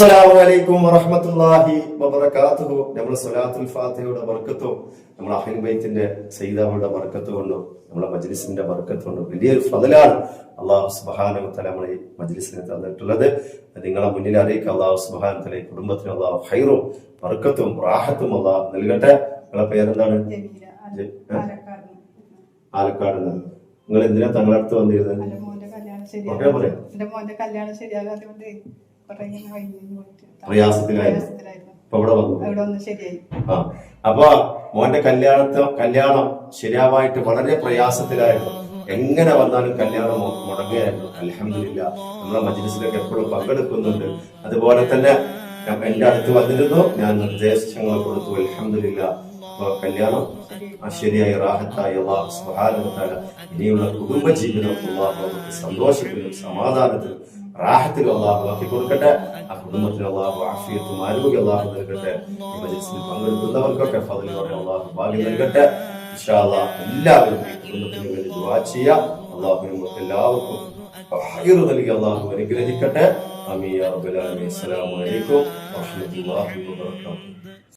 അസ്സലാമു അലൈക്കും നമ്മൾ ഫാത്തിഹയുടെ ബർക്കത്തും നമ്മൾ ബൈത്തിന്റെ സയ്യിദാവുടെ ബർക്കത്ത് കൊണ്ടും നമ്മളെ മജ്ലിസിന്റെ ബർക്കത്ത് കൊണ്ടും വലിയൊരു ഫضലാണ് അള്ളാഹു വതആല നമ്മളെ ഈ മജ്ലിസിനെ തന്നിട്ടുള്ളത്. നിങ്ങളെ മുന്നിൽ അറിയിക്കുക അള്ളാഹു ഈ കുടുംബത്തിന് അള്ളാഹു ഹൈറും ബർക്കത്തും റാഹത്തും അള്ളാഹു നൽകട്ടെ. നിങ്ങളെ പേരെന്താണ്? ആലക്കാട് നിങ്ങൾ എന്തിനാ തങ്ങളടുത്ത് അടുത്ത് വന്നിരുന്നത്? പറയാം. എന്റെ മോന്റെ കല്യാണം ശരിയാകാതെ പ്രയാസത്തിലായിരുന്നു. ഇപ്പൊ ഇവിടെ വന്നു. ആ അപ്പൊ മോന്റെ കല്യാണത്തെ കല്യാണം ശരിയാവായിട്ട് വളരെ പ്രയാസത്തിലായിരുന്നു. എങ്ങനെ വന്നാലും കല്യാണം മുടങ്ങുകയായിരുന്നു. അലഹമില്ല നമ്മളെ മജ്ലിസിലൊക്കെ എപ്പോഴും പങ്കെടുക്കുന്നുണ്ട്. അതുപോലെ തന്നെ എന്റെ അടുത്ത് വന്നിരുന്നു. ഞാൻ നിർദ്ദേശങ്ങൾ കൊടുത്തു. അലഹമില്ല കല്യാണം ആ ശരിയായ റാഹത്തായ അള്ളാഹു സുഹാനത്താല ഇനിയുള്ള കുടുംബ ജീവിതം അള്ളാഹു അവർക്ക് സന്തോഷത്തിലും സമാധാനത്തിലും റാഹത്തിലും അള്ളാഹു ആക്കി കൊടുക്കട്ടെ ആ കുടുംബത്തിൽ അള്ളാഹു ആഫിയത്തും ആരോഗ്യം അള്ളാഹു നൽകട്ടെ ഈ മജസിൽ പങ്കെടുക്കുന്നവർക്കൊക്കെ ഫതിലോടെ അള്ളാഹു ഭാഗ്യം നൽകട്ടെ ഇഷാല്ലാ എല്ലാവരും കുടുംബത്തിന് വേണ്ടി ദുവാ ചെയ്യുക അള്ളാഹു നമുക്ക് എല്ലാവർക്കും خير ذلك الله ونقرأ كتا أمي يا رب العالمين السلام عليكم ورحمة الله وبركاته